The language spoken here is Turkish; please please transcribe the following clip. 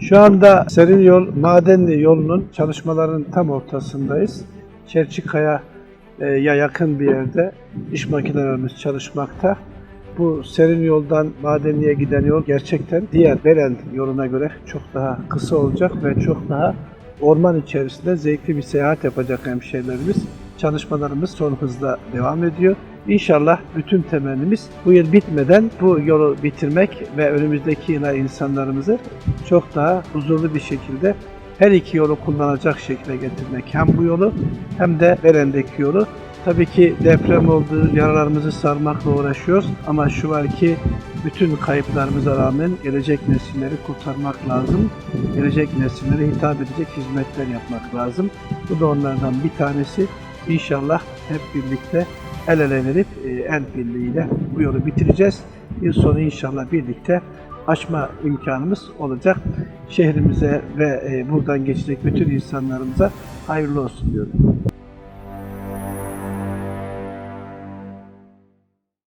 Şu anda Serin Yol Madenli yolunun çalışmaların tam ortasındayız. Çerçikaya'ya yakın bir yerde iş makinelerimiz çalışmakta. Bu serin yoldan Madenli'ye giden yol gerçekten diğer Berend yoluna göre çok daha kısa olacak ve çok daha orman içerisinde zevkli bir seyahat yapacak hemşehrilerimiz. Çalışmalarımız son hızla devam ediyor. İnşallah bütün temennimiz bu yıl bitmeden bu yolu bitirmek ve önümüzdeki yıla insanlarımızı çok daha huzurlu bir şekilde her iki yolu kullanacak şekilde getirmek. Hem bu yolu hem de Beren'deki yolu. Tabii ki deprem oldu, yaralarımızı sarmakla uğraşıyoruz ama şu var ki bütün kayıplarımıza rağmen gelecek nesilleri kurtarmak lazım. Gelecek nesillere hitap edecek hizmetler yapmak lazım. Bu da onlardan bir tanesi. İnşallah hep birlikte el ele verip e, el birliğiyle bu yolu bitireceğiz. Yıl sonu inşallah birlikte açma imkanımız olacak. Şehrimize ve e, buradan geçecek bütün insanlarımıza hayırlı olsun diyorum.